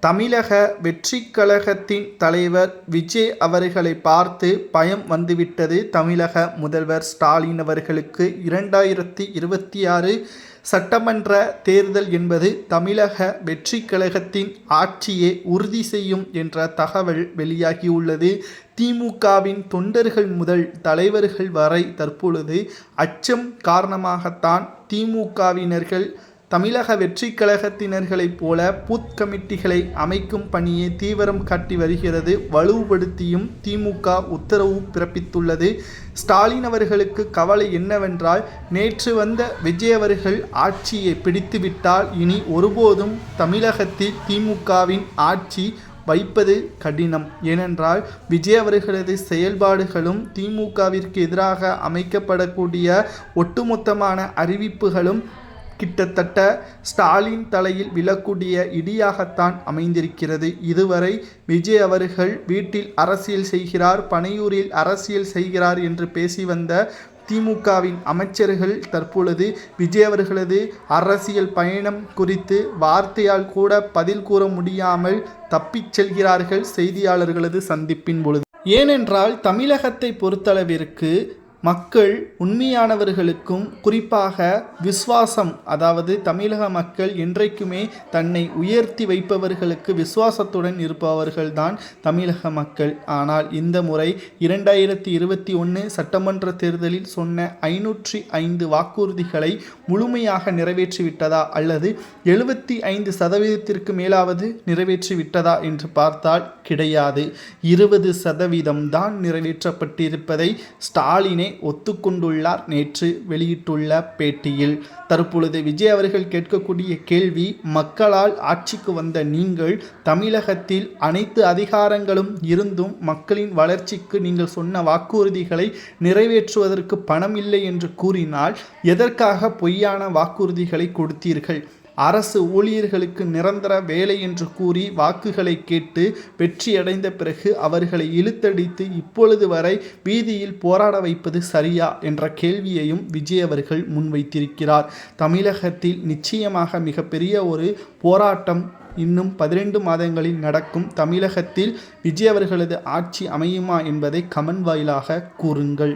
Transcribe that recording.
தமிழக வெற்றிக் கழகத்தின் தலைவர் விஜய் அவர்களை பார்த்து பயம் வந்துவிட்டது. தமிழக முதல்வர் ஸ்டாலின் அவர்களுக்கு இரண்டாயிரத்தி இருபத்தி ஆறு சட்டமன்ற தேர்தல் என்பது தமிழக வெற்றி கழகத்தின் ஆட்சியை உறுதி செய்யும் என்ற தகவல் வெளியாகியுள்ளது. திமுகவின் தொண்டர்கள் முதல் தலைவர்கள் வரை தற்பொழுது அச்சம் காரணமாகத்தான் திமுகவினர்கள் தமிழக வெற்றி கழகத்தினர்களைப் போல பூத் கமிட்டிகளை அமைக்கும் பணியை தீவிரம் காட்டி வருகிறது. வலுப்படுத்தியும் திமுக உத்தரவு பிறப்பித்துள்ளது. ஸ்டாலின் அவர்களுக்கு கவலை என்னவென்றால் நேற்று வந்த விஜய் அவர்கள் ஆட்சியை பிடித்துவிட்டால் இனி ஒருபோதும் தமிழகத்தில் திமுகவின் ஆட்சி வைப்பது கடினம். ஏனென்றால் விஜய் அவர்களது செயல்பாடுகளும் திமுகவிற்கு எதிராக அமைக்கப்படக்கூடிய ஒட்டுமொத்தமான அறிவிப்புகளும் கிட்டத்தட்ட ஸ்டாலின் தலையில் விழக்கூடிய இடியாகத்தான் அமைந்திருக்கிறது. இதுவரை விஜய் அவர்கள் வீட்டில் அரசியல் செய்கிறார் பனையூரில் அரசியல் செய்கிறார் என்று பேசி வந்த திமுகவின் அமைச்சர்கள் தற்பொழுது விஜய் அவர்களது அரசியல் பயணம் குறித்து வார்த்தையால் கூட பதில் கூற முடியாமல் தப்பிச் செல்கிறார்கள் செய்தியாளர்களது சந்திப்பின் பொழுது. ஏனென்றால் தமிழகத்தை பொறுத்தளவிற்கு மக்கள் உண்மையானவர்களுக்கும் குறிப்பாக விசுவாசம் அதாவது தமிழக மக்கள் என்றைக்குமே தன்னை உயர்த்தி வைப்பவர்களுக்கு விசுவாசத்துடன் இருப்பவர்கள்தான் தமிழக மக்கள். ஆனால் இந்த முறை இரண்டாயிரத்தி இருபத்தி ஒன்று சட்டமன்ற தேர்தலில் சொன்ன ஐநூற்றி ஐந்து வாக்குறுதிகளை முழுமையாக நிறைவேற்றிவிட்டதா அல்லது எழுபத்தி ஐந்து சதவீதத்திற்கு மேலாவது நிறைவேற்றிவிட்டதா என்று பார்த்தால் கிடையாது. இருபது சதவீதம் தான் நிறைவேற்றப்பட்டிருப்பதை ஸ்டாலினே ஒத்துக்கொண்டுள்ளார். நேற்று வெளியிட்டுள்ள பேட்டியில் தற்பொழுது விஜய் அவர்கள் கேட்கக்கூடிய கேள்வி மக்களால் ஆட்சிக்கு வந்த நீங்கள் தமிழகத்தில் அனைத்து அதிகாரங்களும் இருந்தும் மக்களின் வளர்ச்சிக்கு நீங்கள் சொன்ன வாக்குறுதிகளை நிறைவேற்றுவதற்கு பணம் இல்லை என்று கூறினால் எதற்காக பொய்யான வாக்குறுதிகளை கொடுத்தீர்கள்? அரசு ஊழியர்களுக்கு நிரந்தர வேலை என்று கூறி வாக்குகளை கேட்டு வெற்றியடைந்த பிறகு அவர்களை இழுத்தடித்து இப்பொழுது வரை வீதியில் போராட வைப்பது சரியா என்ற கேள்வியையும் விஜய் அவர்கள் முன்வைத்திருக்கிறார். தமிழகத்தில் நிச்சயமாக மிகப்பெரிய ஒரு போராட்டம் இன்னும் பதினெண்டு மாதங்களில் நடக்கும். தமிழகத்தில் விஜய் அவர்களது ஆட்சி அமையுமா என்பதை கமன் வாயிலாக கூறுங்கள்.